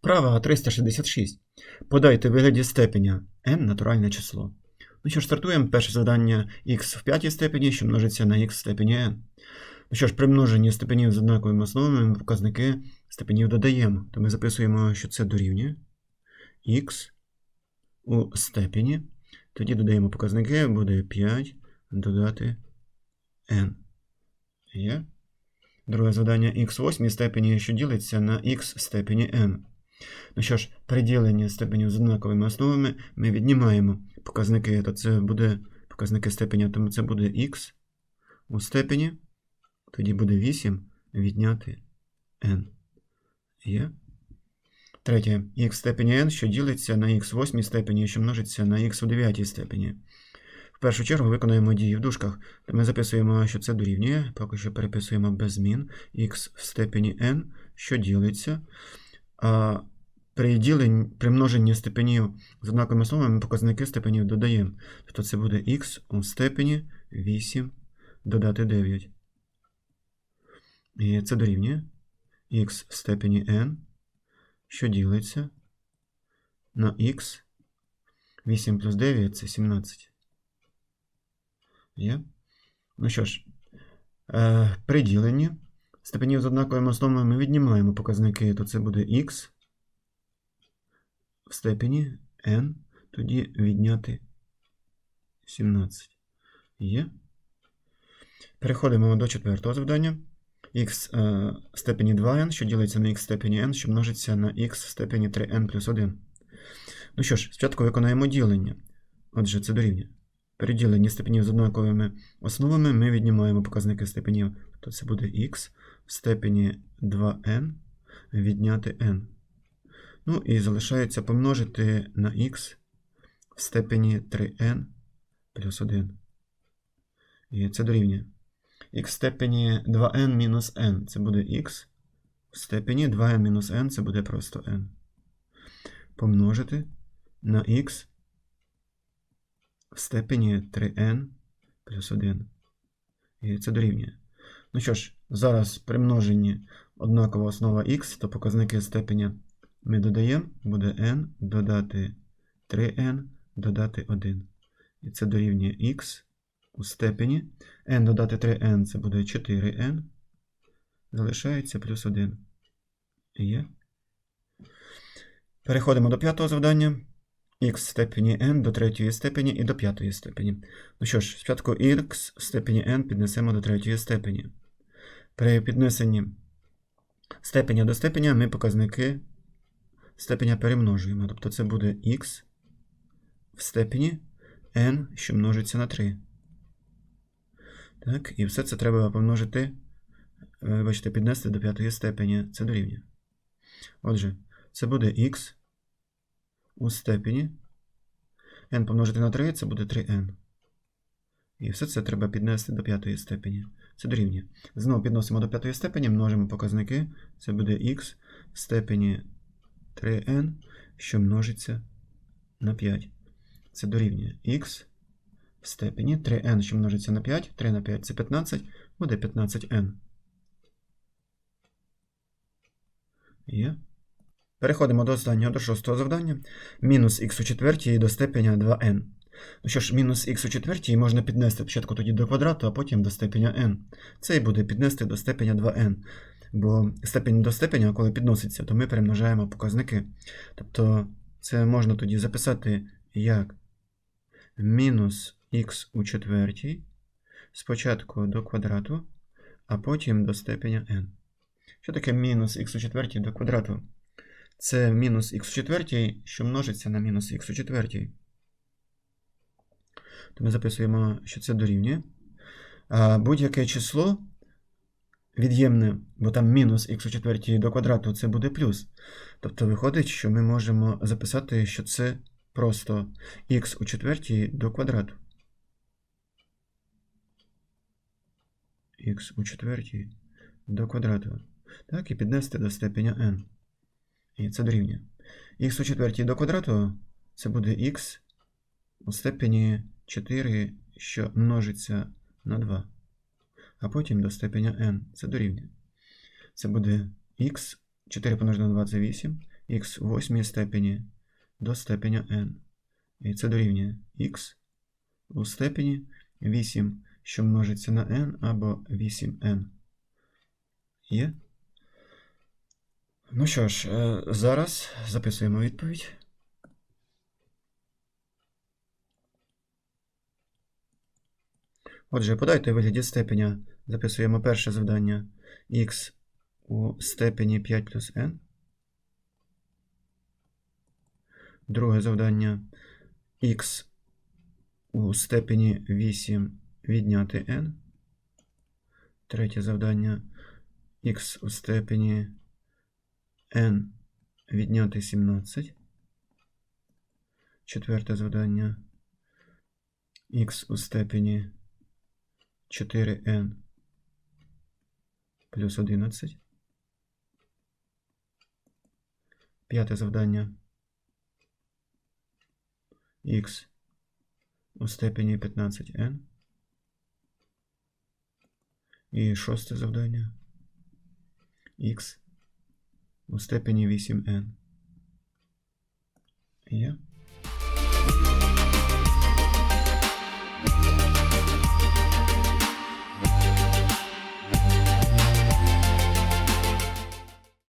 Вправа 366. Подайте в вигляді степеня n натуральне число. Ну що ж, стартуємо. Перше завдання x в п'ятій степені, що множиться на x в степені n. Ну що ж, при множенні степенів з однаковими основами ми показники степенів додаємо. То ми записуємо, що це дорівнює x у степені. Тоді додаємо показники, буде 5 додати n. Є. Друге завдання x в восьмій степені, що ділиться на x в степені n. Ну що ж, при степенів з однаковими основами ми віднімаємо показники, то це буде показники степеня, тому це буде x у степені, тоді буде 8 відняти n. Є. Третє, x в степені n, що ділиться на x в восьмій степені, що множиться на x у дев'ятій степені. В першу чергу виконуємо дії в дужках, ми записуємо, що це дорівнює, поки що переписуємо без змін x в степені n, що ділиться. При діленні, при множенні степенів з однаковими основами показники степенів додаємо. Тобто це буде x у степені 8 додати 9. І це дорівнює x в степені n, що ділиться на x. 8 плюс 9 це 17. Є? Ну що ж, е, при діленні степенів з однаковими основами ми віднімаємо показники, то це буде x в степені n, тоді відняти 17. Є. Переходимо до четвертого завдання. x е, в степені 2n, що ділиться на x в степені n, що множиться на x в степені 3n плюс 1. Ну що ж, спочатку виконаємо ділення. Отже, це дорівнює. При діленні степенів з однаковими основами ми віднімаємо показники степенів. То це буде x в степені 2n відняти n. Ну і залишається помножити на x в степені 3n плюс 1. І це дорівнює. x в степені 2n мінус n це буде x. В степені 2n мінус n це буде просто n. Помножити на x в степені 3n плюс 1. І це дорівнює. Ну що ж, зараз при множенні однакова основа x, то показники степеня ми додаємо, буде n додати 3n додати 1. І це дорівнює x у степені. n додати 3n це буде 4n. Залишається плюс 1. Є. Переходимо до п'ятого завдання. x в степені n до третьої степені і до п'ятої степені. Ну що ж, спочатку x в степені n піднесемо до третьої степені. При піднесенні степеня до степеня ми показники степеня перемножуємо. Тобто це буде x в степені n, що множиться на 3. Так, і все це треба помножити, е, бачите, піднести до п'ятої степені. Це дорівнює. Отже, це буде x у степені. n помножити на 3 це буде 3n. І все це треба піднести до п'ятої степені. Це дорівнює. Знову підносимо до п'ятої степені, множимо показники. Це буде x в степені 3n, що множиться на 5. Це дорівнює x в степені 3n, що множиться на 5. 3 на 5 це 15, буде 15n. Є. Переходимо до останнього, до шостого завдання. Мінус х у четвертій до степеня 2n. Ну що ж, мінус х у четвертій можна піднести спочатку тоді до квадрату, а потім до степеня n. Це і буде піднести до степеня 2n. Бо степень до степеня, коли підноситься, то ми перемножаємо показники. Тобто це можна тоді записати як мінус х у четвертій, спочатку до квадрату, а потім до степеня n. Що таке мінус х у четвертій до квадрату? Це мінус х у четвертій, що множиться на мінус х у четвертій. То ми записуємо, що це дорівнює. А будь-яке число від'ємне, бо там мінус х у четвертій до квадрату це буде плюс. Тобто виходить, що ми можемо записати, що це просто х у четвертій до квадрату. х у четвертій до квадрату. Так, і піднести до степеня n. І це дорівнює. х у четвертій до квадрату це буде х у степені 4, що множиться на 2 а потім до степеня n. Це дорівнює. Це буде x, 4 помножено на 2 це 8, х у восьмій степені до степеня n. І це дорівнює х у степені 8, що множиться на n або 8n. Є? Ну що ж, е, зараз записуємо відповідь. Отже, подайте вигляді степеня. Записуємо перше завдання х у степені 5 плюс n. Друге завдання х у степені 8 відняти n. Третє завдання х у степені n відняти 17. Четверте завдання х у степені 4n плюс 11. П'яте завдання х у степені 15n. І шосте завдання х у степені 8n. Є?